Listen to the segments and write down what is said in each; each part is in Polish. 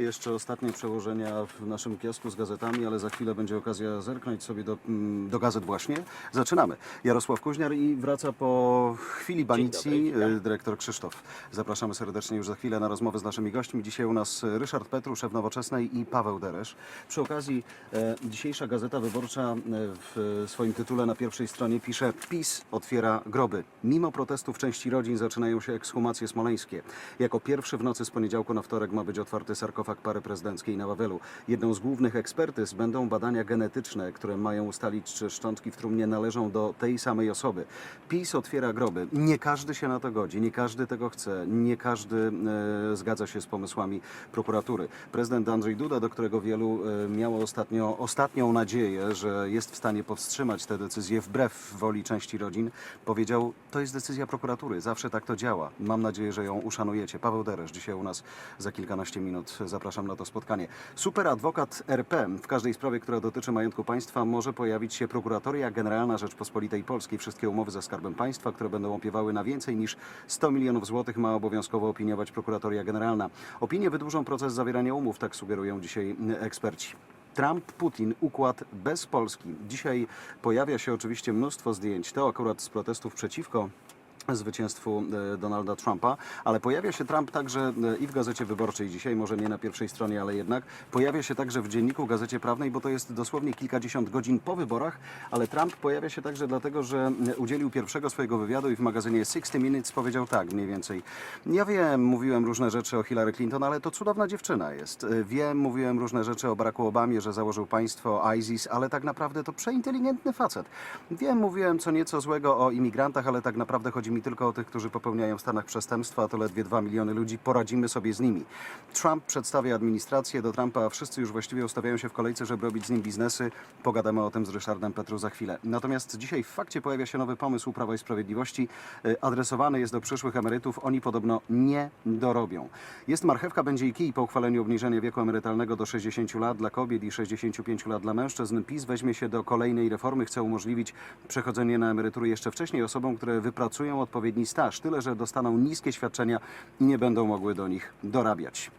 Jeszcze ostatnie przełożenia w naszym kiosku z gazetami, ale za chwilę będzie okazja zerknąć sobie do, mm, do gazet właśnie. Zaczynamy. Jarosław Kuźniar i wraca po chwili banicji y, dyrektor Krzysztof. Zapraszamy serdecznie już za chwilę na rozmowę z naszymi gośćmi. Dzisiaj u nas y, Ryszard Petru, szef Nowoczesnej i Paweł Deresz. Przy okazji e, dzisiejsza Gazeta Wyborcza w swoim tytule na pierwszej stronie pisze PiS otwiera groby. Mimo protestów części rodzin zaczynają się ekshumacje smoleńskie. Jako pierwszy w nocy z poniedziałku na wtorek ma być otwarty sarkofag pary prezydenckiej na Wawelu. Jedną z głównych ekspertyz będą badania genetyczne, które mają ustalić, czy szczątki w trumnie należą do tej samej osoby. PiS otwiera groby. Nie każdy się na to godzi, nie każdy tego chce, nie każdy e, zgadza się z pomysłami prokuratury. Prezydent Andrzej Duda, do którego wielu e, miało ostatnio, ostatnią nadzieję, że jest w stanie powstrzymać tę decyzję wbrew woli części rodzin, powiedział, to jest decyzja prokuratury, zawsze tak to działa. Mam nadzieję, że ją uszanujecie. Paweł Deresz dzisiaj u nas za kilkanaście minut. Zapraszam na to spotkanie. Superadwokat RP w każdej sprawie, która dotyczy majątku państwa może pojawić się Prokuratoria Generalna Rzeczpospolitej Polskiej. Wszystkie umowy ze Skarbem Państwa, które będą opiewały na więcej niż 100 milionów złotych ma obowiązkowo opiniować Prokuratoria Generalna. Opinie wydłużą proces zawierania umów, tak sugerują dzisiaj eksperci. Trump, Putin, układ bez Polski. Dzisiaj pojawia się oczywiście mnóstwo zdjęć, to akurat z protestów przeciwko zwycięstwu e, Donalda Trumpa, ale pojawia się Trump także e, i w Gazecie Wyborczej dzisiaj, może nie na pierwszej stronie, ale jednak, pojawia się także w Dzienniku Gazecie Prawnej, bo to jest dosłownie kilkadziesiąt godzin po wyborach, ale Trump pojawia się także dlatego, że e, udzielił pierwszego swojego wywiadu i w magazynie 60 Minutes powiedział tak mniej więcej. Ja wiem, mówiłem różne rzeczy o Hillary Clinton, ale to cudowna dziewczyna jest. Wiem, mówiłem różne rzeczy o Baracku Obamie, że założył państwo ISIS, ale tak naprawdę to przeinteligentny facet. Wiem, mówiłem co nieco złego o imigrantach, ale tak naprawdę chodzi mi tylko o tych, którzy popełniają w Stanach przestępstwa, a to ledwie 2 miliony ludzi. Poradzimy sobie z nimi. Trump przedstawia administrację, do Trumpa wszyscy już właściwie ustawiają się w kolejce, żeby robić z nim biznesy. Pogadamy o tym z Ryszardem Petru za chwilę. Natomiast dzisiaj w fakcie pojawia się nowy pomysł Prawa i Sprawiedliwości. Y, Adresowany jest do przyszłych emerytów. Oni podobno nie dorobią. Jest marchewka, będzie i kij po uchwaleniu obniżenia wieku emerytalnego do 60 lat dla kobiet i 65 lat dla mężczyzn. PiS weźmie się do kolejnej reformy. Chce umożliwić przechodzenie na emerytury jeszcze wcześniej osobom, które wypracują odpowiedni staż. Tyle, że dostaną niskie świadczenia i nie będą mogły do nich dorabiać.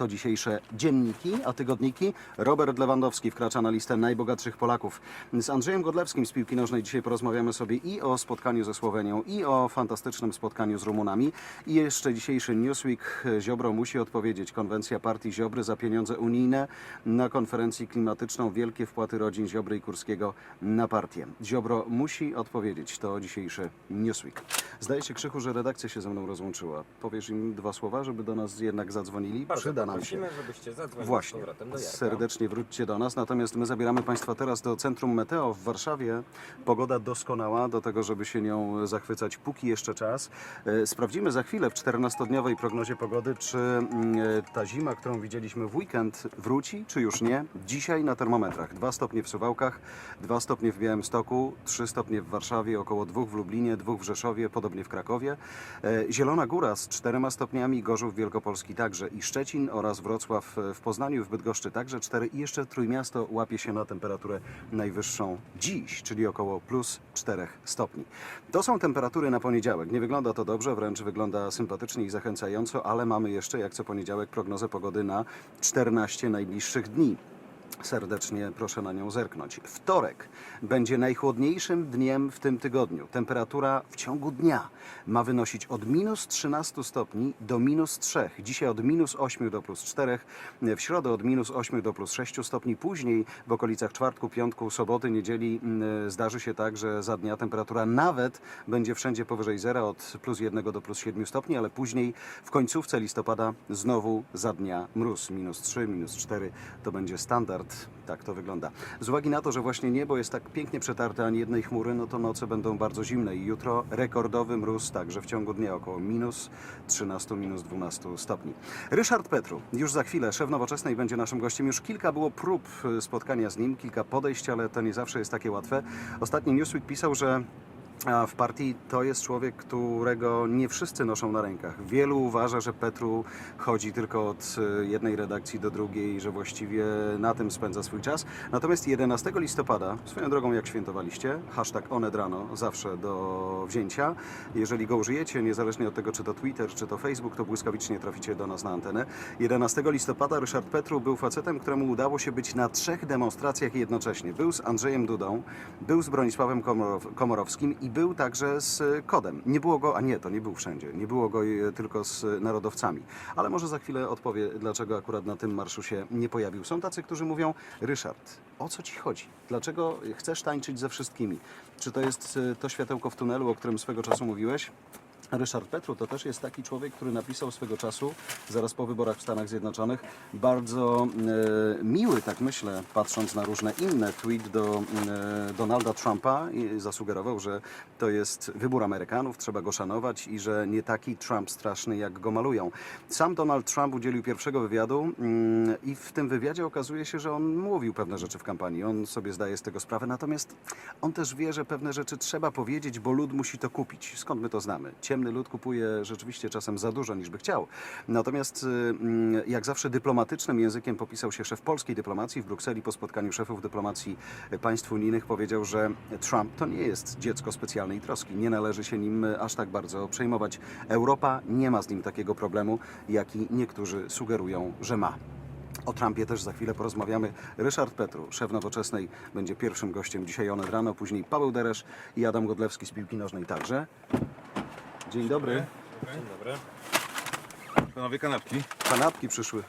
To dzisiejsze dzienniki, a tygodniki. Robert Lewandowski wkracza na listę najbogatszych Polaków. Z Andrzejem Godlewskim z piłki nożnej dzisiaj porozmawiamy sobie i o spotkaniu ze Słowenią, i o fantastycznym spotkaniu z Rumunami. I jeszcze dzisiejszy Newsweek. Ziobro musi odpowiedzieć. Konwencja partii Ziobry za pieniądze unijne na konferencji klimatyczną. Wielkie wpłaty rodzin Ziobry i Kurskiego na partię. Ziobro musi odpowiedzieć. To dzisiejszy Newsweek. Zdaje się, Krzychu, że redakcja się ze mną rozłączyła. Powiesz im dwa słowa, żeby do nas jednak zadzwonili? Bardzo Przyda nam się. prosimy, żebyście zadzwonili z Właśnie, powrotem do Jarka. serdecznie wróćcie do nas. Natomiast my zabieramy Państwa teraz do Centrum Meteo w Warszawie. Pogoda doskonała do tego, żeby się nią zachwycać, póki jeszcze czas. E, Sprawdzimy za chwilę w 14-dniowej prognozie pogody, czy mm, e, ta zima, którą widzieliśmy w weekend, wróci, czy już nie. Dzisiaj na termometrach 2 stopnie w Suwałkach, 2 stopnie w Białymstoku, 3 stopnie w Warszawie, około 2 w Lublinie, 2 w Rzeszowie, podobnie w Krakowie. E, Zielona Góra z 4 stopniami, Gorzów Wielkopolski także i Szczecin oraz Wrocław e, w Poznaniu, w Bydgoszczy także 4 i jeszcze Trójmiasto łapie się na temperaturę najwyższą dziś, czyli około plus 4 stopni. To są temperatury na poniedziałek. Nie wygląda to dobrze, wręcz wygląda sympatycznie i zachęcająco, ale mamy jeszcze jak co poniedziałek prognozę pogody na 14 najbliższych dni. Serdecznie proszę na nią zerknąć. Wtorek będzie najchłodniejszym dniem w tym tygodniu. Temperatura w ciągu dnia ma wynosić od minus 13 stopni do minus 3. Dzisiaj od minus 8 do plus 4. W środę od minus 8 do plus 6 stopni. Później w okolicach czwartku, piątku, soboty, niedzieli mm, zdarzy się tak, że za dnia temperatura nawet będzie wszędzie powyżej zera od plus 1 do plus 7 stopni, ale później w końcówce listopada znowu za dnia mróz. Minus 3, minus 4 to będzie standard. Tak to wygląda. Z uwagi na to, że właśnie niebo jest tak pięknie przetarte, ani jednej chmury, no to noce będą bardzo zimne i jutro rekordowy mróz, także w ciągu dnia około minus 13, minus 12 stopni. Ryszard Petru, już za chwilę, szef Nowoczesnej będzie naszym gościem. Już kilka było prób spotkania z nim, kilka podejść, ale to nie zawsze jest takie łatwe. Ostatni Newsweek pisał, że w partii to jest człowiek, którego nie wszyscy noszą na rękach. Wielu uważa, że Petru chodzi tylko od y, jednej redakcji do drugiej, że właściwie na tym spędza swój czas. Natomiast 11 listopada, swoją drogą jak świętowaliście, hashtag onedrano, zawsze do wzięcia. Jeżeli go użyjecie, niezależnie od tego, czy to Twitter, czy to Facebook, to błyskawicznie traficie do nas na antenę. 11 listopada Ryszard Petru był facetem, któremu udało się być na trzech demonstracjach jednocześnie. Był z Andrzejem Dudą, był z Bronisławem Komorow- Komorowskim i był także z Kodem. Nie było go, a nie, to nie był wszędzie, nie było go y, tylko z narodowcami. Ale może za chwilę odpowie, dlaczego akurat na tym marszu się nie pojawił. Są tacy, którzy mówią, Ryszard, o co ci chodzi? Dlaczego chcesz tańczyć ze wszystkimi? Czy to jest y, to światełko w tunelu, o którym swego czasu mówiłeś? Ryszard Petru to też jest taki człowiek, który napisał swego czasu, zaraz po wyborach w Stanach Zjednoczonych, bardzo e, miły, tak myślę, patrząc na różne inne tweet do e, Donalda Trumpa i zasugerował, że to jest wybór Amerykanów, trzeba go szanować i że nie taki Trump straszny, jak go malują. Sam Donald Trump udzielił pierwszego wywiadu mm, i w tym wywiadzie okazuje się, że on mówił pewne rzeczy w kampanii, on sobie zdaje z tego sprawę, natomiast on też wie, że pewne rzeczy trzeba powiedzieć, bo lud musi to kupić. Skąd my to znamy? Ciemny lud kupuje rzeczywiście czasem za dużo niż by chciał. Natomiast y, mm, jak zawsze dyplomatycznym językiem popisał się szef polskiej dyplomacji w Brukseli po spotkaniu szefów dyplomacji państw unijnych powiedział, że Trump to nie jest dziecko specjalnej troski. Nie należy się nim aż tak bardzo przejmować. Europa nie ma z nim takiego problemu, jaki niektórzy sugerują, że ma. O Trumpie też za chwilę porozmawiamy. Ryszard Petru, szef Nowoczesnej, będzie pierwszym gościem dzisiaj Onet rano, później Paweł Deresz i Adam Godlewski z piłki nożnej także. Dzień dobry. Dzień dobry. Panowie kanapki. Kanapki przyszły,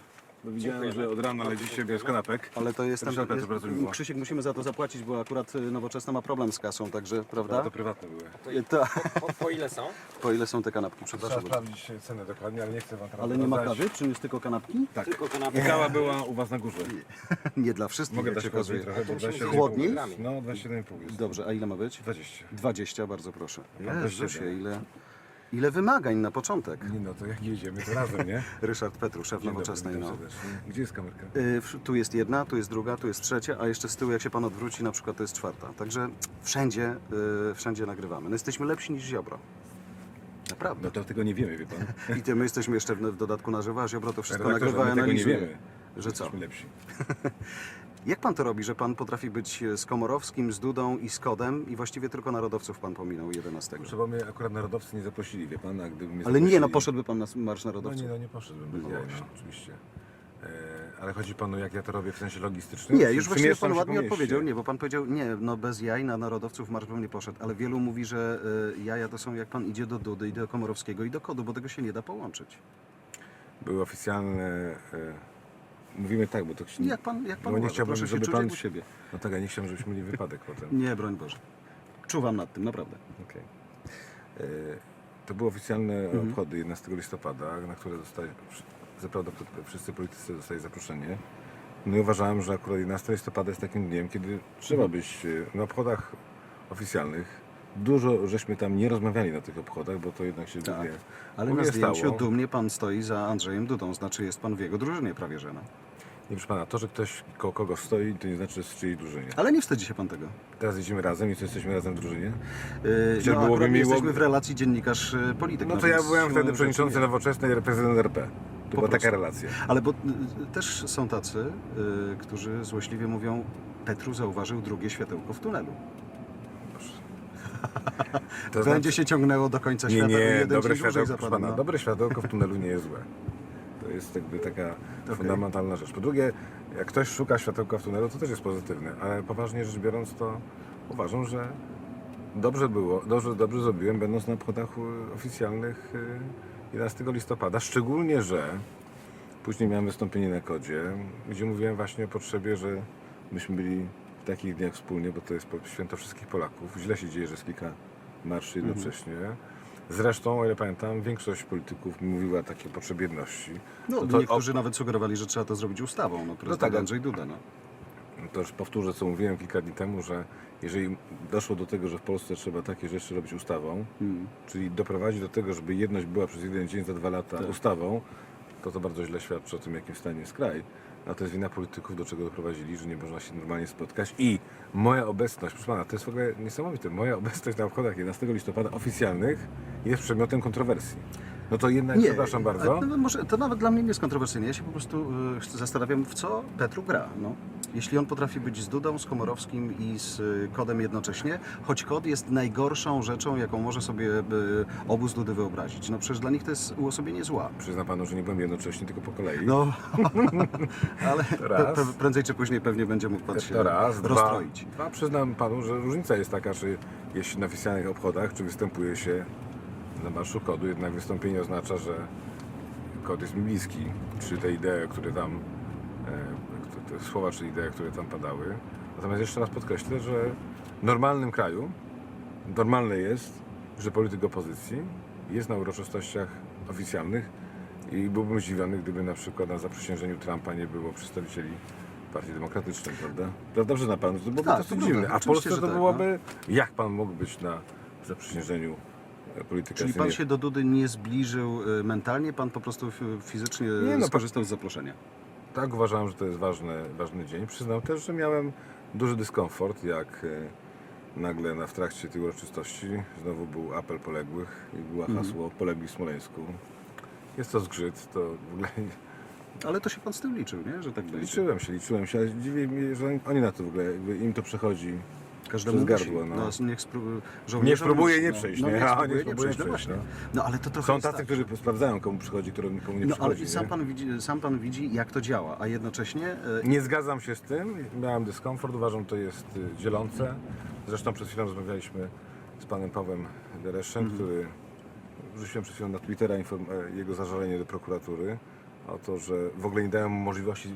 Bo widziałem, że od rana ledziście bez kanapek. ale to jest... Ryszard Petru, bardzo miło. Krzysiek, musimy za to zapłacić, bo akurat y, Nowoczesna ma problem z kasą, także, prawda? To prywatne były. To, Po, po ile są? po ile są te kanapki? Trzeba Przepraszam. bardzo. sprawdzić cenę dokładnie, ale nie chcę wam teraz Ale nie ma kawy? Czy jest tylko kanapki? Tak. Tylko kanapy. I kawa była u was na górze. Nie dla wszystkich, Mogę dać okazuje. trochę, bo musimy 27,5 Chłodniej? jest. No, 27,5 jest. Dobrze, a ile ma być? 20. 20, bardzo proszę. Jezusie, ile, ile wymagań na początek. Nie no, to jak jedziemy, to razem, nie? Ryszard Petru, szef Dzień dobry, Nowoczesnej. witam No. serdecznie. Gdzie jest kamerka? Y, w- Tu jest jedna, tu jest druga, tu jest trzecia, a jeszcze z tyłu, jak się pan odwróci, na przykład to jest czwarta. Także wszędzie, y, wszędzie nagrywamy. No jesteśmy lepsi niż Ziobro. Naprawdę. No to tego nie wiemy, wie pan. I ty, my jesteśmy jeszcze w, w dodatku na żywo, a Ziobro to wszystko Redaktorze, nagrywa i my tego nie analizuje. wiemy. Że co? Jesteśmy lepsi. Jak pan to robi, że pan potrafi być z Komorowskim, z Dudą i z Kodem i właściwie tylko narodowców pan pominął 11? Muszę, bo mnie akurat narodowcy nie zaprosili, wie pan, a gdyby mnie Ale nie, no zaprosili- poszedłby pan na Marsz No Narodowców. nie, no nie poszedłbym bez No jaj, właśnie. no, oczywiście. E, ale chodzi panu, jak ja to robię w sensie logistycznym? Nie, już właściwie przemieszczam pan się ładnie mieście? odpowiedział. Nie, bo pan powiedział, nie, no bez jaj na narodowców marsz bym nie poszedł, ale wielu mówi, że y, jaja to są jak pan idzie do Dudy i do Komorowskiego i do Kodu, bo tego się nie da połączyć. Były oficjalne... E, mówimy tak, bo to... się- Jak pan, jak pan No nie uważa? chciałbym, Proszę się żeby czuć pan- jak u siebie. No tak, ja nie chciałem, żebyśmy mieli wypadek potem. Nie, broń Boże. Czuwam nad tym, naprawdę. Okej. E, To były oficjalne Mhm. obchody 11 listopada, na które zostali, zaprawdę wszyscy politycy dostali zaproszenie. No i uważałem, że akurat 11 listopada jest takim dniem, kiedy trzeba Mhm. być e, na obchodach oficjalnych. Dużo żeśmy tam nie rozmawiali na tych obchodach, bo to jednak się Tak. Ale na zdjęciu stało. dumnie pan stoi za Andrzejem Dudą, znaczy jest pan w jego drużynie prawie, że no. Nie, proszę pana, to, że ktoś koło kogo stoi, to nie znaczy, że jest w czyjej drużynie. Ale nie wstydzi się pan tego. Teraz jedziemy razem i co, jesteśmy razem w drużynie. Yy, no, byłoby miło- jesteśmy w relacji dziennikarz-polityk. No to ja byłem wtedy przewodniczący nowoczesnej i prezydent RP. To była taka relacja. Ale bo y, też są tacy, y, którzy złośliwie mówią, Petru zauważył drugie światełko w tunelu. To Będzie się ciągnęło do końca znaczy- Nie, świata, nie, jeden dobre dzień dłużej światełko, zapada, proszę pana, no. dobre światełko w tunelu nie jest złe. To jest jakby taka fundamentalna rzecz. Po drugie, jak ktoś szuka światełka w tunelu, to też jest pozytywne, ale poważnie rzecz biorąc, to uważam, że dobrze było, dobrze, dobrze zrobiłem, będąc na obchodach y, oficjalnych y, 11 listopada, szczególnie, że później miałem wystąpienie na kodzie, gdzie mówiłem właśnie o potrzebie, że myśmy byli takich dniach wspólnie, bo to jest święto wszystkich Polaków. Źle się dzieje, że jest kilka marszy Mhm. jednocześnie. Zresztą, o ile pamiętam, większość polityków mówiła o takiej potrzebie jedności. No, To- to- niektórzy nawet sugerowali, że trzeba to zrobić ustawą. No, prezydent tak, ale- Andrzej Duda. No. To już powtórzę, co mówiłem kilka dni temu, że jeżeli doszło do tego, że w Polsce trzeba takie rzeczy robić ustawą, Mm. czyli doprowadzić do tego, żeby jedność była przez jeden dzień za dwa lata Tak. ustawą, to to bardzo źle świadczy o tym, jakim stanie jest kraj. A to jest wina polityków, do czego doprowadzili, że nie można się normalnie spotkać. I moja obecność, proszę pana, to jest w ogóle niesamowite. Moja obecność na obchodach 11 listopada oficjalnych jest przedmiotem kontrowersji. No to jednak, przepraszam bardzo. No, może, to nawet dla mnie nie jest kontrowersyjne. Ja się po prostu y, zastanawiam, w co Petru gra. No. Jeśli on potrafi być z Dudą, z Komorowskim i z y, Kodem jednocześnie, choć Kod jest najgorszą rzeczą, jaką może sobie y, obóz Dudy wyobrazić. No przecież dla nich to jest uosobienie zła. Przyzna panu, że nie byłem jednocześnie, tylko po kolei. No, ale pe, pe, prędzej czy później pewnie będzie mógł pan się To raz, dwa, rozstroić. dwa. Przyznam panu, że różnica jest taka, czy jeśli na oficjalnych obchodach, czy występuje się na marszu kodu, jednak wystąpienie oznacza, że kod jest mi bliski. Czy te idee, które tam, e, te, słowa czy idee, które tam padały. Natomiast jeszcze raz podkreślę, że w normalnym kraju normalne jest, że polityk opozycji jest na uroczystościach oficjalnych i byłbym zdziwiony, gdyby na przykład na zaprzysiężeniu Trumpa nie było przedstawicieli Partii Demokratycznej, prawda? Prawda, że na pan to byłoby Tak, to dziwne. A w Polsce to tak, byłoby, jak pan mógł być na zaprzysiężeniu polityka? Czyli pan się do Dudy nie zbliżył y, mentalnie, pan po prostu f- fizycznie Nie, no, skorzystał z zaproszenia. Tak uważałem, że to jest ważny, ważny dzień. Przyznam też, że miałem duży dyskomfort, jak e, nagle na, w trakcie tej uroczystości znowu był apel poległych i było Mhm. hasło polegli w Smoleńsku. Jest to zgrzyt, to w ogóle Ale to się pan z tym liczył, nie? Że tak będzie. liczyłem się, liczyłem się, ale dziwię mnie, że oni- oni na to w ogóle, jakby im to przechodzi. Każdemu przez musi. gardło, no. niech spró- Nie żołnierzom spróbuje musi, nie no. przejść, no, nie? A, nie no przejść, no. No ale to trochę Są jest tacy, tak. którzy sprawdzają, komu przychodzi, komu komu nie No ale przychodzi. sam nie? pan, widzi, sam pan widzi, jak to działa, a jednocześnie e, Nie zgadzam się z tym, miałem dyskomfort, uważam, to jest y, dzielące. Zresztą przed chwilą rozmawialiśmy z panem Pawłem Dereszem, Mhm. który wrzuciłem przed chwilą na Twittera inform- e, jego zażalenie do prokuratury o to, że w ogóle nie dają mu możliwości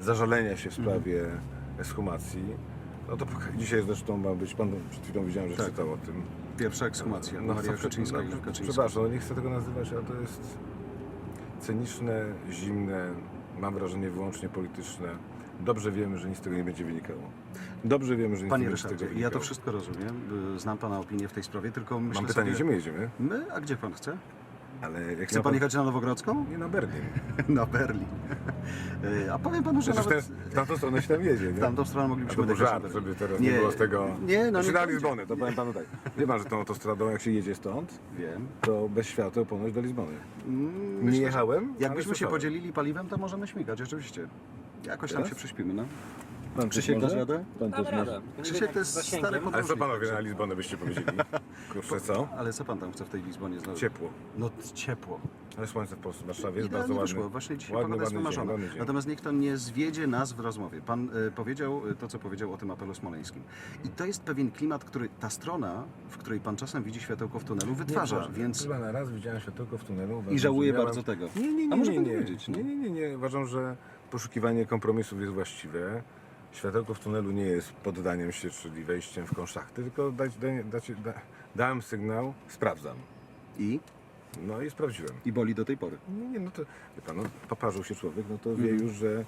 zażalenia się w Mhm. sprawie ekshumacji. No to dzisiaj zresztą ma być, pan przed chwilą widziałem, że Tak. czytał o tym. pierwsza ekshumacja, No, Maria Kaczyńska no, i Kaczyński. Przepraszam, no nie chcę tego nazywać, ale to jest cyniczne, zimne, mam wrażenie wyłącznie polityczne. Dobrze wiemy, że nic z tego nie będzie wynikało. Dobrze wiemy, że nic Panie nie będzie z tego Ryszardzie, wynikało. ja to wszystko rozumiem, y, znam pana opinię w tej sprawie, tylko myślę Mam pytanie, sobie... gdzie my jedziemy? My? A gdzie pan chce? Ale Chce pan jechać na Nowogrodzką? Nie na Berlin. Na Berlin. A powiem panu, że Przecież nawet... ten, w tamtą stronę się tam jedzie, nie? W tamtą stronę moglibyśmy to był dojechać żart, na Berlin. żeby teraz nie, było z tego... Nie, no Znaczy nie na będzie. Lizbonę, to powiem panu tak. Wie pan, że tą autostradą, jak się jedzie stąd, Wiem. to bez świateł ponoć do Lizbony. Mm, Nie jechałem, ale Jakbyśmy się słyszałem. podzielili paliwem, to możemy śmigać, rzeczywiście. Jakoś tam Teraz? się prześpimy, no. Pan Krzysiek, też dasz radę? Pan Dam też radę. może? Nie Krzysiek to jest z stary Ale co Podróżnik, panowie na. Lizbonę byście powiedzieli? Kurczę, co? Ale co pan tam chce w tej Lizbonie znaleźć? Ciepło. No ciepło. Ale słońce w Polsce, w Warszawie jest Idealnie bardzo ładne. wyszło. Właśnie dzisiaj ładny, pogoda jest ładny dzień, wymarzona. ładny dzień. Natomiast niech to nie zwiedzie nas w rozmowie. Pan y, powiedział y, to, co powiedział o tym apelu smoleńskim. I to jest pewien klimat, który ta strona, w której pan czasem widzi światełko w tunelu, wytwarza, proszę, więc... Chyba na raz widziałem światełko w tunelu. Uważam, I żałuję że bardzo tego. Nie, nie, nie, A może nie, pan nie, powiedzieć, no? nie, nie, nie, nie. Uważam, że poszukiwanie kompromisów jest właściwe. Światełko w tunelu nie jest poddaniem się, czyli wejściem w konszachty, tylko dać, dać, dać, da, dałem sygnał, sprawdzam. I? No i sprawdziłem. I boli do tej pory. Nie, nie, no to, wie pan, no, poparzył się człowiek, no to wie Mhm. już, że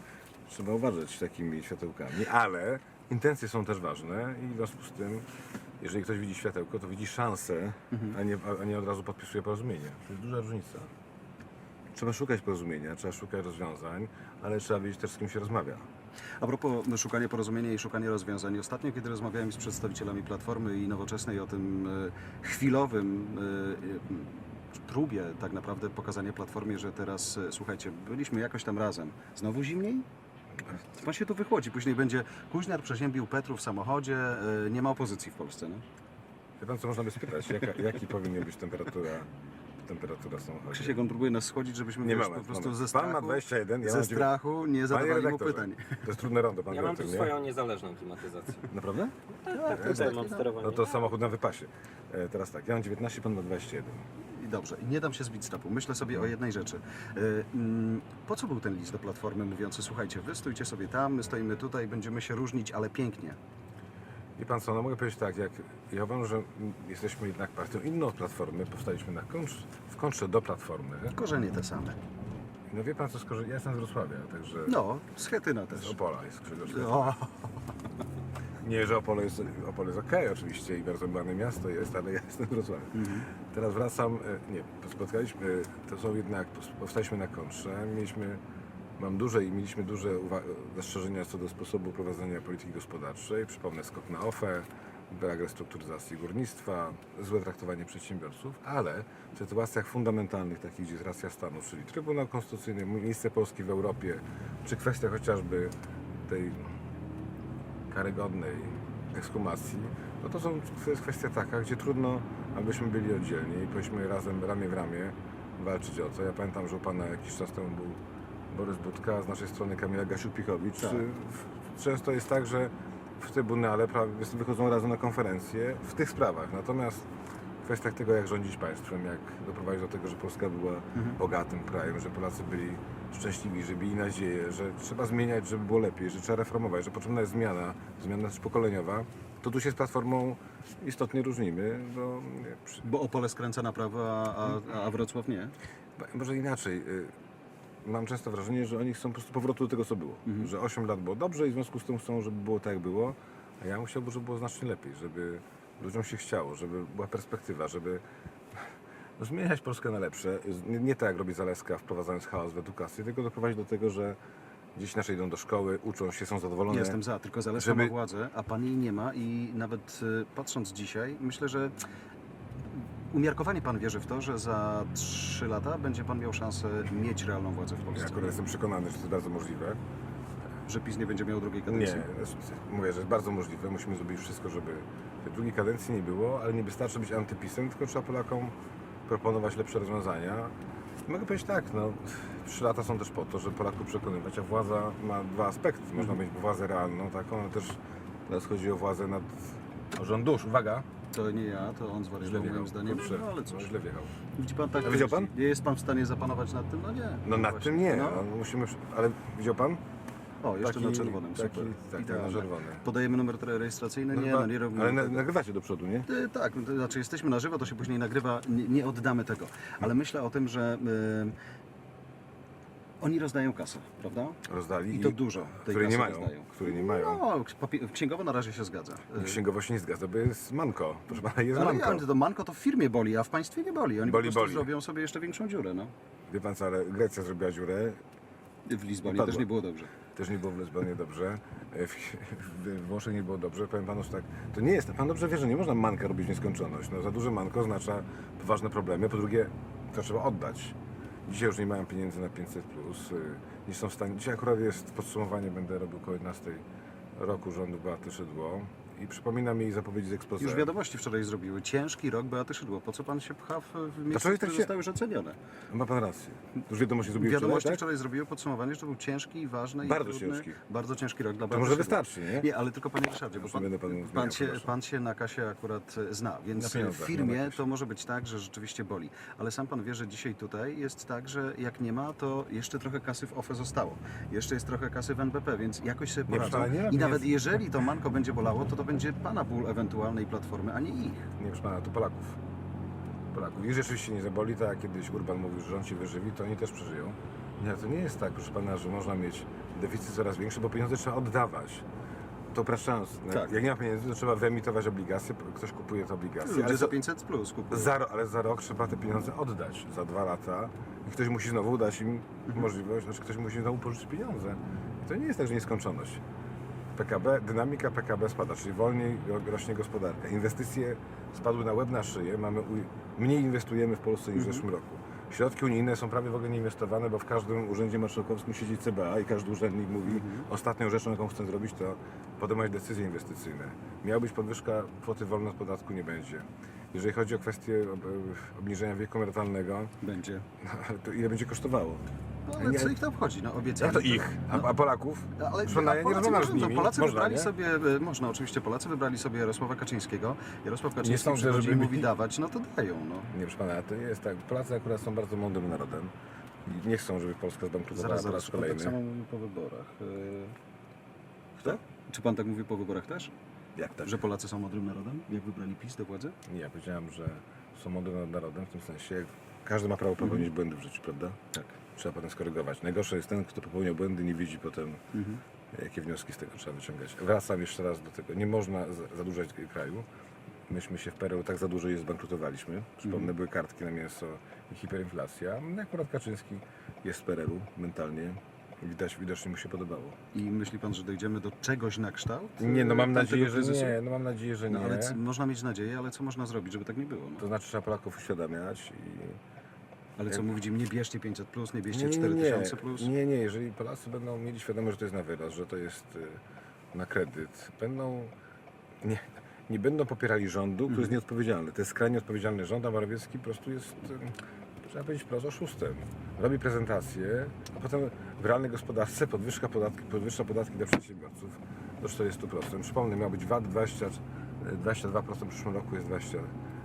trzeba uważać takimi światełkami, ale intencje są też ważne i w związku z tym, jeżeli ktoś widzi światełko, to widzi szansę, Mhm. a, nie, a nie od razu podpisuje porozumienie. To jest duża różnica. Trzeba szukać porozumienia, trzeba szukać rozwiązań, ale trzeba wiedzieć też, z kim się rozmawia. A propos szukania porozumienia i szukania rozwiązań. Ostatnio, kiedy rozmawiałem z przedstawicielami Platformy i Nowoczesnej o tym e, chwilowym e, e, próbie tak naprawdę pokazania Platformie, że teraz, słuchajcie, byliśmy jakoś tam razem. Znowu zimniej? Pan się tu wychłodzi. Później będzie Kuźniar przeziębił Petru w samochodzie. Nie ma opozycji w Polsce. No? Wie pan, co można by spytać? Jaka, jaki powinien być temperatura, temperatura w samochodzie? Krzysiek, on próbuje nas schodzić, żebyśmy Nie wiesz, moment, po prostu moment. ze strachu, Pan ma 21, ja ze mam dziewię- strachu nie zadawali mu redaktorze, pytań. to jest trudne rondo, pan Ja mam tu redaktor, nie? swoją niezależną klimatyzację. Naprawdę? Tak, jest tutaj mam no. sterowanie. No to samochód na wypasie. E, teraz tak, ja mam 19, pan ma 21. I Dobrze, i nie dam się zbić z. Myślę sobie o jednej rzeczy. E, mm, Po co był ten list do Platformy mówiący, słuchajcie, wy stójcie sobie tam, my stoimy tutaj, będziemy się różnić, ale pięknie. I pan co, no mogę powiedzieć tak, jak ja uważam, że jesteśmy jednak partią inną od Platformy, powstaliśmy na kontr, w kontrze do Platformy. Korzenie te same. No wie pan co, skoro ja jestem z Wrocławia, także No, z Chetyna z też. Opola jest Grzegorz. O, Nie, że Opole jest, Opole jest okej oczywiście i bardzo ładne miasto jest, ale ja jestem z Wrocławia. Mhm. Teraz wracam, e, nie, spotkaliśmy, to są jednak, powstaliśmy na kontrze, mieliśmy mam duże i mieliśmy duże zastrzeżenia co do sposobu prowadzenia polityki gospodarczej. Przypomnę skok na OFE, brak restrukturyzacji górnictwa, złe traktowanie przedsiębiorców, ale w sytuacjach fundamentalnych, takich gdzie jest racja stanu, czyli Trybunał Konstytucyjny, miejsce Polski w Europie, czy kwestia chociażby tej karygodnej ekshumacji, no to, są, to jest kwestia taka, gdzie trudno, abyśmy byli oddzielni i powinniśmy razem, ramię w ramię walczyć o to. Ja pamiętam, że u Pana jakiś czas temu był Borys Budka, a z naszej strony Kamila Gasiuk-Pikowicz. Tak. Często jest tak, że w Trybunale prawie wychodzą razem na konferencje w tych sprawach. Natomiast w kwestiach tego, jak rządzić państwem, jak doprowadzić do tego, że Polska była bogatym krajem, że Polacy byli szczęśliwi, że mieli nadzieję, że trzeba zmieniać, żeby było lepiej, że trzeba reformować, że potrzebna jest zmiana, zmiana też pokoleniowa, to tu się z Platformą istotnie różnimy. Bo Bo Opole skręca na prawo, a, a, a Wrocław nie. może inaczej. Mam często wrażenie, że oni chcą po prostu powrotu do tego, co było. Że 8 lat było dobrze i w związku z tym chcą, żeby było tak, jak było. A ja bym chciałbym, żeby było znacznie lepiej, żeby ludziom się chciało, żeby była perspektywa, żeby no, zmieniać Polskę na lepsze. Nie, nie tak, jak robi Zaleska, wprowadzając chaos w edukacji, tylko doprowadzić do tego, że dzieci nasze idą do szkoły, uczą się, są zadowolone. Jestem za, tylko Zaleska Żeby- ma władzę, a pan jej nie ma i nawet y, patrząc dzisiaj, myślę, że umiarkowanie pan wierzy w to, że za 3 lata będzie pan miał szansę mieć realną władzę w Ja Polsce. akurat jestem przekonany, że to jest bardzo możliwe. Że PiS nie będzie miał drugiej Nie, kadencji. mówię, że jest bardzo możliwe. Musimy zrobić wszystko, żeby tej drugiej kadencji nie było, ale nie wystarczy być antypisem, tylko trzeba Polakom proponować lepsze rozwiązania. Mogę powiedzieć tak, no, trzy lata są też po to, żeby Polaków przekonywać, a władza ma dwa aspekty. Można mieć władzę realną, taką, ale też teraz chodzi o władzę nad... O rząd dusz, uwaga! To nie ja, to on zwariował moim zdaniem. Dobrze, No ale cóż. źle wjechał. Widzi pan tak, A widział pan? Nie jest pan w stanie zapanować nad tym? No nie. No nad Właśnie. tym nie, No. no, musimy... Ale widział pan? O, jeszcze Taki- na czerwonym, taki- super. tak, na czerwonym. Podajemy numer rejestracyjny? Nie, no nie robimy ale na, tego. nagrywacie do przodu, nie? Y, Tak, to znaczy jesteśmy na żywo, to się później nagrywa, nie, nie oddamy tego. Ale myślę o tym, że y, oni rozdają kasę, prawda? Rozdali I to dużo tej której nie kasy mają, rozdają. której nie mają. No, papie- księgowo na razie się zgadza. Księgowo się nie zgadza, bo jest manko. Proszę pana, jest Ale manko. ja, to manko to w firmie boli, a w państwie nie boli. Oni Boli, po prostu boli. zrobią sobie jeszcze większą dziurę. No. Wie pan co, ale Grecja zrobiła dziurę, W Lizbonie Upadła. też nie było dobrze. też nie było w Lizbonie dobrze, e, w, w Włoszech nie było dobrze. Powiem panu, że tak, to nie jest, pan dobrze wie, że nie można manka robić w nieskończoność. No, za duże manko oznacza poważne problemy. Po drugie, to trzeba oddać. Dzisiaj już nie mają pieniędzy na 500+. Plus, y, nie są w stanie, dzisiaj akurat jest podsumowanie, będę robił około 11 roku rządu Beaty Szydło i przypominam jej zapowiedzi z ekspozycji. Już wiadomości wczoraj zrobiły. Ciężki rok Beaty Szydło. Po co pan się pcha w, w miejsce, które tak się- zostały już ocenione? Ma pan rację. Już wiadomości zrobiły Wiadomości wczoraj, tak? wczoraj zrobiły podsumowanie, że to był ciężki, ważny Bardzo i trudny, ciężki. bardzo ciężki rok dla To może wystarczy, nie? Nie, ale tylko panie Ryszardzie, bo pan, pan, zmieniał, się, pan się na kasie akurat e, zna, Na więc w firmie to może być tak, że rzeczywiście boli. Ale sam pan wie, że dzisiaj tutaj jest tak, że jak nie ma, to jeszcze trochę kasy w OFE zostało. Jeszcze jest trochę kasy w NBP, więc jakoś sobie poradzą. I nawet jeżeli to manko będzie bolało, to to będzie pana ból ewentualnej platformy, a nie ich. Nie, proszę pana, to Polaków. Polaków. Ich rzeczywiście nie zaboli, tak jak kiedyś Urban mówił, że rząd się wyżywi, to oni też przeżyją. Nie, to nie jest tak, proszę pana, że można mieć deficyt coraz większy, bo pieniądze trzeba oddawać. To praszans. Tak. Jak nie ma pieniędzy, to trzeba wyemitować obligacje, ktoś kupuje te obligacje. Ludzie Ale za za, 500 plus kupują. za, ro- ale za rok trzeba te pieniądze oddać. Za dwa lata. I ktoś musi znowu dać im Mhm. możliwość, znaczy ktoś musi znowu pożyczyć pieniądze. I to nie jest tak, że nieskończoność. PKB, dynamika PKB spada, czyli wolniej ro- rośnie gospodarka. Inwestycje spadły na łeb na szyję, mamy u... mniej inwestujemy w Polsce niż w zeszłym roku. Środki unijne są prawie w ogóle nie inwestowane, bo w każdym urzędzie marszałkowskim siedzi CBA i każdy urzędnik mówi, ostatnią rzeczą, jaką chcę zrobić, to podejmować decyzje inwestycyjne. Miała być podwyżka kwoty wolnej od podatku, nie będzie. Jeżeli chodzi o kwestię ob- obniżenia wieku emerytalnego, Będzie. to ile będzie kosztowało? No, ale Nie- co ich to obchodzi? No, obiecali. Jak to ich? A, a Polaków? Ale Proszę pana, a ja nie Polacy rozmawiam z nimi. Polacy Można, wybrali nie? sobie, e, można oczywiście, Polacy wybrali sobie Jarosława Kaczyńskiego. Jarosław Kaczyński sądzę, przychodzi żeby i mi- mówi dawać, no to dają. No. Nie, proszę pana, to nie jest tak. Polacy akurat są bardzo mądrym narodem. I nie chcą, żeby Polska zbankrutowała Zaraz, po zaraz, raz pan tak kolejny. samo mówi po wyborach. E, Kto? Czy pan tak mówi po wyborach też? Jak tak? Że Polacy są mądrym narodem? Jak wybrali PiS do władzy? Nie, ja powiedziałem, że są mądrym narodem w tym sensie, każdy ma prawo popełnić błędy w życiu, prawda? Tak. Trzeba potem skorygować. Najgorsze jest ten, kto popełniał błędy, nie widzi potem, Mhm. jakie wnioski z tego trzeba wyciągać. Wracam jeszcze raz do tego. Nie można za- zadłużać kraju. Myśmy się w PRL tak zadłużyli, że zbankrutowaliśmy. Przypomnę, były kartki na mięso i hiperinflacja. Akurat Kaczyński jest w PRL-u mentalnie. Widać, widocznie mu się podobało. I myśli pan, że dojdziemy do czegoś na kształt? Nie, no mam nadzieję, że kryzysu? nie. No mam nadzieję, że No, nie. ale c- można mieć nadzieję, ale co można zrobić, żeby tak nie było? No? To znaczy trzeba Polaków uświadamiać i Ale co mówić im, nie bierzcie 500 plus, nie bierzcie nie, nie, 4000 plus? nie, nie, jeżeli Polacy będą mieli świadomość, że to jest na wyrost, że to jest y, na kredyt, będą nie, nie będą popierali rządu, który jest nieodpowiedzialny. To jest skrajnie odpowiedzialny rząd, a Morawiecki po prostu jest, y, trzeba powiedzieć wprost, oszustem. Robi prezentację, a potem w realnej gospodarce podwyżka podatki, podwyższa podatki dla przedsiębiorców do 40%. Przypomnę, miał być VAT 20, 22%, w przyszłym roku jest 20,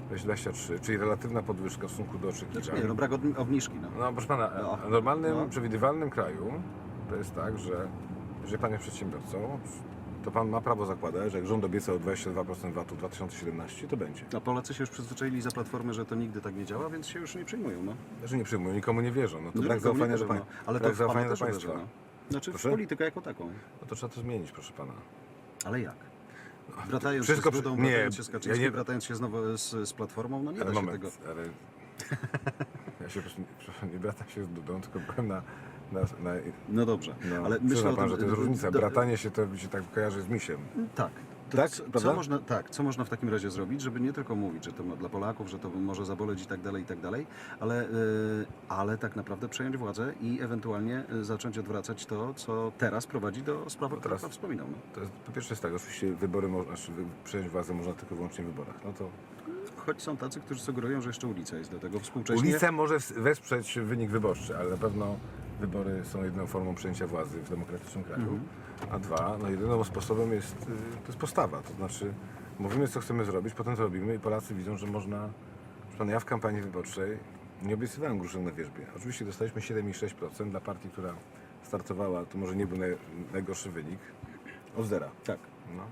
23, czyli relatywna podwyżka w stosunku do oczekiwań. Znaczy nie, no brak obniżki. No. No proszę pana, No. w normalnym, No. przewidywalnym kraju to jest tak, że jeżeli pan jest przedsiębiorcą, to pan ma prawo zakładać, że jak rząd obiecał 22% VAT-u w 2017, to będzie. A Polacy się już przyzwyczaili za platformę, że to nigdy tak nie działa, więc się już nie przejmują. No. Że nie przyjmują, nikomu nie wierzą. No to No, brak zaufania do, no. Ale to zaufania do państwa. uderzy, no. Znaczy Proszę? w politykę jako taką. No to trzeba to zmienić, proszę pana. Ale jak? Bratając Wszystko się z przy- Dudą, nie, bratając się z ja nie- bratając się znowu z, z Platformą, no nie Ale da się moment, tego... ale ja się po prostu nie, przepraszam, nie bratam się z Dudą, tylko byłem na... na, na No dobrze, no, ale przyzna myślę o pan, tym... że to jest różnica. do- Bratanie się to mi się tak kojarzy z misiem. Tak. Tak? co, co można, tak, co można w takim razie zrobić, żeby nie tylko mówić, że to dla Polaków, że to może zaboleć i tak dalej, i tak dalej, ale, yy, ale tak naprawdę przejąć władzę i ewentualnie y, zacząć odwracać to, co teraz prowadzi do spraw, o których teraz- Pan wspominał. No. To jest, po pierwsze jest tak, oczywiście wybory, można, znaczy przejąć władzę można tylko wyłącznie w wyborach. No to Choć są tacy, którzy sugerują, że jeszcze ulica jest do tego współcześnie. Ulica może wesprzeć wynik wyborczy, ale na pewno wybory są jedyną formą przejęcia władzy w demokratycznym kraju. Mhm. A dwa, no jedynym sposobem jest, y, to jest postawa. To znaczy mówimy, co chcemy zrobić, potem to robimy i Polacy widzą, że można... Pana, ja w kampanii wyborczej nie obiecywałem gruszek na wierzbie. Oczywiście dostaliśmy 7,6% dla partii, która startowała, to może nie był naj, najgorszy wynik, od zera. Tak. No.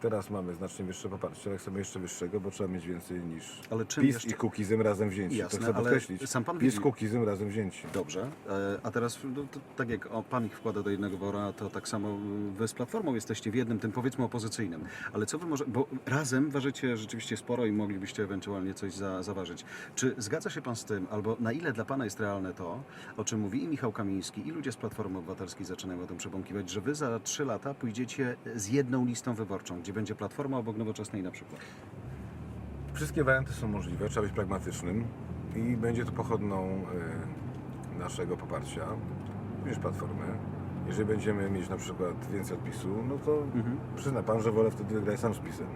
Teraz mamy znacznie wyższe poparcie, ale chcemy jeszcze wyższego, bo trzeba mieć więcej niż Ale czym PiS jeszcze- i Kukizem razem wzięci. Jasne, to chcę ale podkreślić. sam pan PiS widzi- Kukizem razem wzięci. Dobrze, e, a teraz no, to, tak jak o, pan ich wkłada do jednego wora, to tak samo y, wy z Platformą jesteście w jednym, tym powiedzmy opozycyjnym. Ale co wy może, bo razem ważycie rzeczywiście sporo i moglibyście ewentualnie coś za, zaważyć. Czy zgadza się pan z tym, albo na ile dla pana jest realne to, o czym mówi i Michał Kamiński, i ludzie z Platformy Obywatelskiej zaczynają o tym przebąkiwać, że wy za trzy lata pójdziecie z jedną listą wyborczą, gdzie będzie Platforma obok Nowoczesnej na przykład? Wszystkie warianty są możliwe, trzeba być pragmatycznym i będzie to pochodną y, naszego poparcia, również Platformy. Jeżeli będziemy mieć na przykład więcej odpisu, no to przyzna pan, że wolę wtedy wygrać sam z PiSem.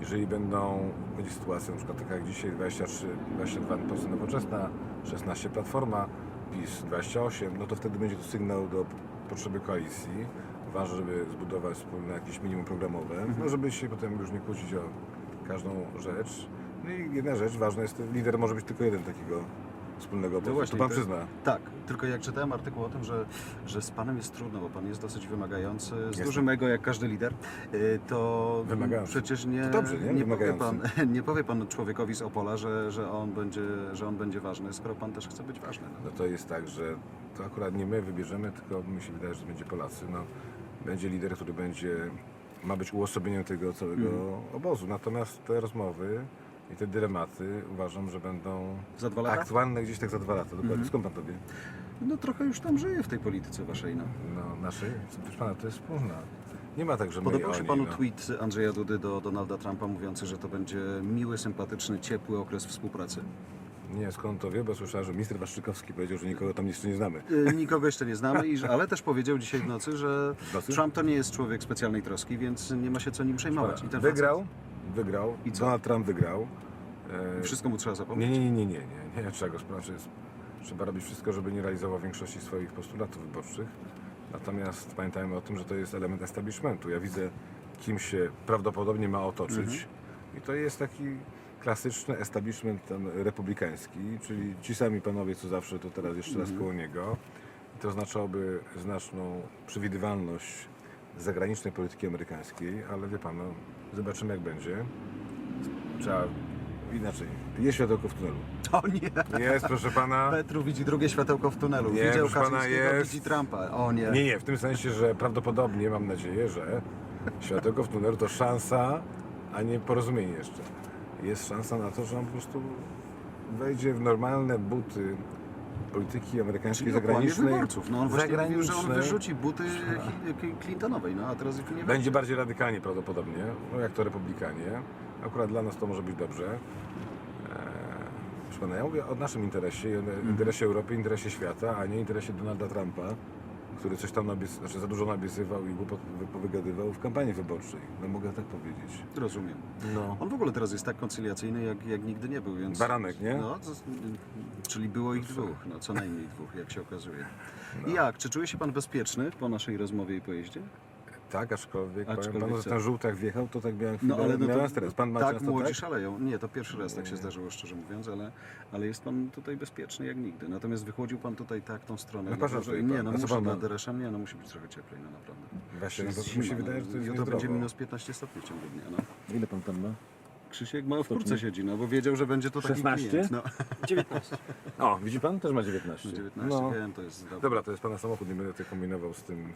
Jeżeli będą, będzie sytuacja na przykład taka jak dzisiaj 23, 22% nowoczesna, 16 Platforma, PiS 28, no to wtedy będzie to sygnał do potrzeby koalicji. Ważne, żeby zbudować wspólne jakieś minimum programowe, no żeby się potem już nie kłócić o każdą rzecz. No i jedna rzecz ważna jest, lider może być tylko jeden takiego wspólnego obozu. to pan przyzna. Tak, tylko jak czytałem artykuł o tym, że, że z panem jest trudno, bo pan jest dosyć wymagający, z Jestem. dużym ego jak każdy lider, y, to Wymagający. przecież nie, To dobrze, nie? nie, powie pan, Wymagający. nie powie pan człowiekowi z Opola, że, że, on będzie, że on będzie ważny, skoro pan też chce być ważny. No. No to jest tak, że to akurat nie my wybierzemy, tylko mi się wydaje, że to będzie Polacy. No, będzie lider, który będzie, ma być uosobieniem tego całego obozu. Natomiast te rozmowy i te dylematy uważam, że będą Za dwa lata? aktualne gdzieś tak za dwa lata. Dokładnie. Skąd pan to wie? no trochę już tam żyje w tej polityce waszej. No. No, naszej? Proszę pana, to jest wspólna. Nie ma tak, że my Podobał się oni, panu no. tweet Andrzeja Dudy do Donalda Trumpa mówiący, że to będzie miły, sympatyczny, ciepły okres współpracy. Nie, skąd to wie, bo słyszałem, że minister Waszczykowski powiedział, że nikogo tam jeszcze nie znamy. Y, Nikogo jeszcze nie znamy, i, że- ale też powiedział dzisiaj w nocy, że nocy? Trump to nie jest człowiek specjalnej troski, więc nie ma się co nim przejmować. I ten Wygrał, wygrał, I co? Donald Trump wygrał. E, Facet, wszystko mu trzeba zapomnieć. Nie, nie, nie, nie, nie, nie, nie trzeba go sprawdzić. Trzeba robić wszystko, żeby nie realizował większości swoich postulatów wyborczych. Natomiast pamiętajmy o tym, że to jest element establishmentu. Ja widzę, kim się prawdopodobnie ma otoczyć. Mhm. I to jest taki klasyczny establishment republikański, czyli ci sami panowie, co zawsze, to teraz jeszcze Mhm. raz koło niego. I to oznaczałoby znaczną przewidywalność zagranicznej polityki amerykańskiej, ale wie pan, no, zobaczymy jak będzie. Trzeba inaczej. Jest światełko w tunelu. O nie! Jest, proszę pana. Petru widzi drugie światełko w tunelu. Nie, Widział proszę pana, Kaczyńskiego, jest. widzi Trumpa. O nie. Nie, nie, w tym sensie, że prawdopodobnie mam nadzieję, że światełko w tunelu to szansa, a nie porozumienie jeszcze. Jest szansa na to, że on po prostu wejdzie w normalne buty polityki amerykańskiej Czyli zagranicznej. wyborców. No on właśnie mówił, że on zagranicznej. wyrzuci buty Clintonowej, no a teraz ich nie Będzie bardziej radykalnie prawdopodobnie, no jak to republikanie. Akurat dla nas to może być dobrze. Eee, ja mówię o naszym interesie, Mhm. interesie Europy, interesie świata, a nie interesie Donalda Trumpa, który coś tam nabies- znaczy za dużo nabiesywał i głupot wy- powygadywał w kampanii wyborczej. No mogę tak powiedzieć. Rozumiem. No. On w ogóle teraz jest tak koncyliacyjny, jak, jak nigdy nie był, więc... Baranek, nie? No, to, czyli było ich dwóch, no co najmniej dwóch, jak się okazuje. No. I jak, czy czuje się pan bezpieczny po naszej rozmowie i pojeździe? Tak, aczkolwiek, powiem Aczkolwiek panu, że ten żółt jak wjechał, to tak miałem chwilę, No ale no miałem to, stres. Pan ma tak, często młodzi tak? szaleją. Nie, to pierwszy raz tak się zdarzyło, szczerze mówiąc, ale, ale jest pan tutaj bezpieczny jak nigdy. Natomiast wychłodził pan tutaj tak tą stronę. No No, proszę, że, tutaj nie, no A co musi pan na ma? Dereszem, nie, no musi być trochę cieplej, no naprawdę. Właśnie, no to Jest mi się zima, wydaje, no. że to jest Jutro będzie minus 15 stopni w ciągu dnia, no. Ile pan tam ma? Krzysiek ma w kurce siedzi, no bo wiedział, że będzie to taki 16? klient. No, 19. O, widzi pan? Też ma 19. 19, No. wiem, to jest dobre. Dobra, to jest pana samochód, nie będę tutaj kombinował z tym,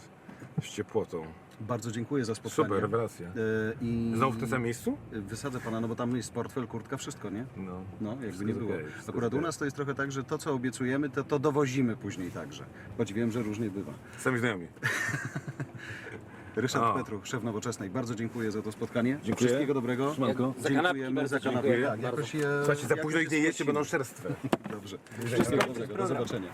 z ciepłotą. Bardzo dziękuję za spotkanie. Super, rewelacja. E, I Znowu w tym samym miejscu? Wysadzę pana, no bo tam jest portfel, kurtka, wszystko, nie? No. No, jakby nie było. okej, wszystko Akurat u okej. nas to jest trochę tak, że to, co obiecujemy, to, to dowozimy później także. Choć wiem, że różnie bywa. Sami znajomi. Ryszard O. Petru, szef Nowoczesnej, bardzo dziękuję za to spotkanie. Dziękuję. Wszystkiego dobrego. Za kanapki Dziękujemy bardzo za kanapkę. dziękuję. Tak, jakoś je, Słuchajcie, za późno ich nie jecie, będą szerstwe. Dobrze. Wszystkiego dobrego. Do zobaczenia.